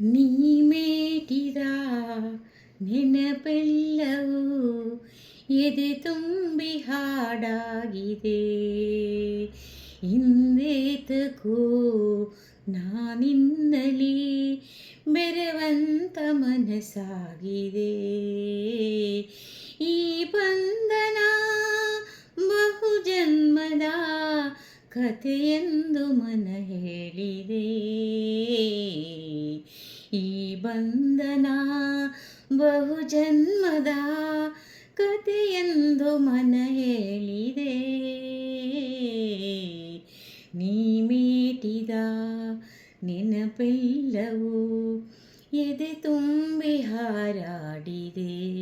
ನೀ ಮೇಟಿದ ನೆನಪೆಲ್ಲವೂ? ಎದೆ ತುಂಬಿ ಹಾಡಾಗಿದೆ. ಹಿಂದೇತಕೋ ನಾನಿನ್ನಲಿ ಬೆರವಂತ ಮನಸ್ಸಾಗಿದೆ. ಈ ಬಂಧನ ಬಹು ಜನ್ಮದ ಕಥೆಯೆಂದು ಮನ ಹೇಳಿದೆ. ಬಂಧನ ಬಹು ಜನ್ಮದ ಕಥೆಯೆಂದು ಮನ ಹೇಳಿದೆ. ನೀ ಮೀಟಿದ ನೆನಪೆಲ್ಲವೂ? ಎದೆ ತುಂಬಿ ಹಾರಾಡಿದೆ.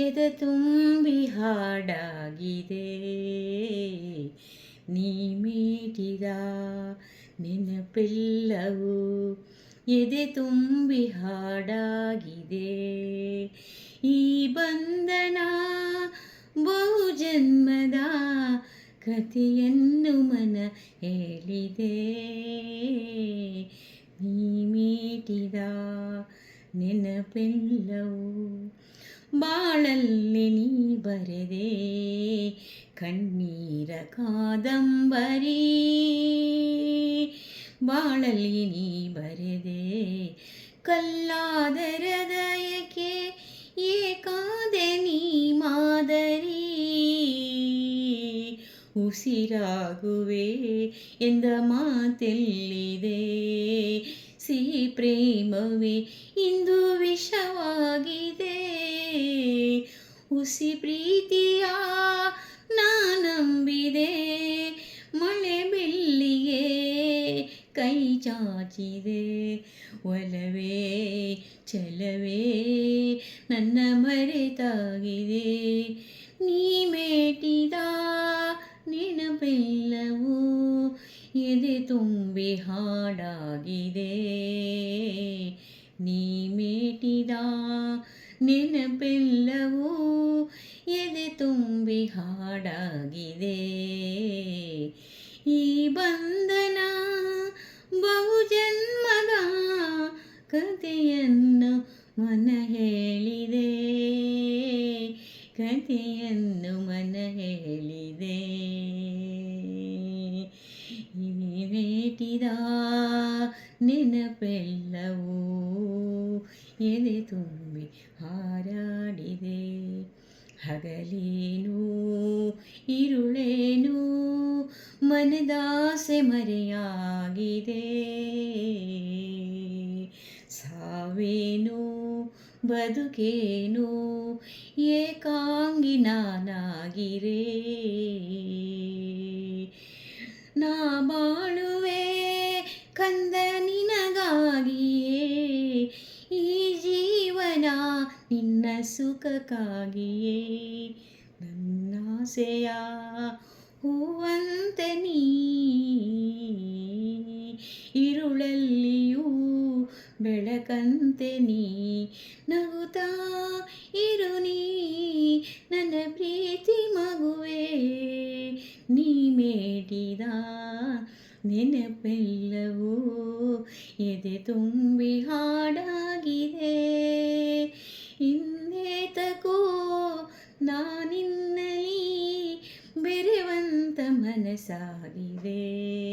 ಎದೆ ತುಂಬಿ ಹಾಡಾಗಿದೆ. ನೀ ಮೀಟಿದ ನೆನಪೆಲ್ಲವೂ? ಎದೆ ತುಂಬಿ ಹಾಡಾಗಿದೆ ಈ ಬಂಧನ ಬಹು ಜನ್ಮದ ಕಥೆಯನ್ನು ಮನ ಹೇಳಿದೆ ನೀ ಮೀಟಿದ ನೆನಪೆಲ್ಲವೂ ಬಾಳಲ್ಲಿ ನೀ ಬರೆದೆ ಕಣ್ಣೀರ ಕಾದಂಬರಿ ಬಾಳಲ್ಲಿ ನೀ ಬರೆದೆ. ಕಲ್ಲಾದ ಹೃದಯಕ್ಕೆ ಏಕಾದೆ ನೀ ಮಾದರಿ. ಉಸಿರಾಗುವೆ ಎಂದ ಮಾತೆಲ್ಲಿದೆ. ಸಿಹಿ ಪ್ರೇಮವೇ ಇಂದು ವಿಷವಾಗಿದೆ. ಉಸಿ ಪ್ರೀತಿಯ ನಾನಂಬಿದೆ ಮಳೆ ಚಾಚಿದೆ ಒಲವೇ, ಚಲವೇ, ನನ್ನ ಮರೆತಾಗಿದೆ. ನೀ ಮೇಟಿದ ನೆನಪೆಲ್ಲವೂ, ಎದೆ ತುಂಬಿ ಹಾಡಾಗಿದೆ. ನೀ ಮೇಟಿದ ನೆನಪೆಲ್ಲವೂ, ಎದೆ ತುಂಬಿ ಹಾಡಾಗಿದೆ. ಈ ಬಂಧನ ಕಥೆಯನ್ನು ಮನ ಹೇಳಿದೆ. ಕಥೆಯನ್ನು ಮನ ಹೇಳಿದೆ. ಮೇಟಿದ ನೆನಪೆಲ್ಲವೂ ಎದೆ ತುಂಬಿ ಹಾರಾಡಿದೆ. ಹಗಲೇನು, ಇರುಳೇನು, ಮನದಾಸೆ ಮರೆಯಾಗಿದೆ. ಸಾವೇನು? ಬದುಕೇನು? ಏಕಾಂಗಿ ನಾನಾಗಿರೇ? ನಾ ಬಾಳುವೆ ಕಂದ ನಿನಗಾಗಿಯೇ? ಈ ಜೀವನ ನಿನ್ನ ಸುಖಕ್ಕಾಗಿಯೇ? ನನ್ನಾಸೆಯ ಹೂವಂತೆ ಬೆಳಕಂತೆ ನೀ, ನಗುತ್ತಾ ಇರು ನೀ, ನನ್ನ ಪ್ರೀತಿ ಮಗುವೆ. ನೀ ಮೇಟಿದ ನೆನಪೆಲ್ಲವೂ ಎದೆ ತುಂಬಿ ಹಾಡಾಗಿದೆ. ಇನ್ನೇತಕೋ ನಾನಿನ್ನಲಿ ಬೆರೆವಂತ ಮನಸ್ಸಾಗಿದೆ.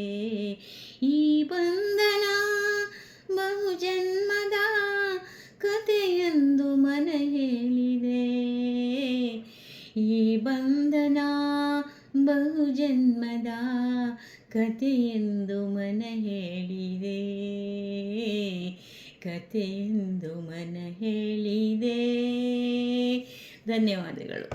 ಈ ಬಂಧನ ಬಹುಜನ್ಮದ ಕಥೆಯೆಂದು ಮನ ಹೇಳಿದೆ ಕಥೆಯೆಂದು ಮನ ಹೇಳಿದೆ ಧನ್ಯವಾದಗಳು.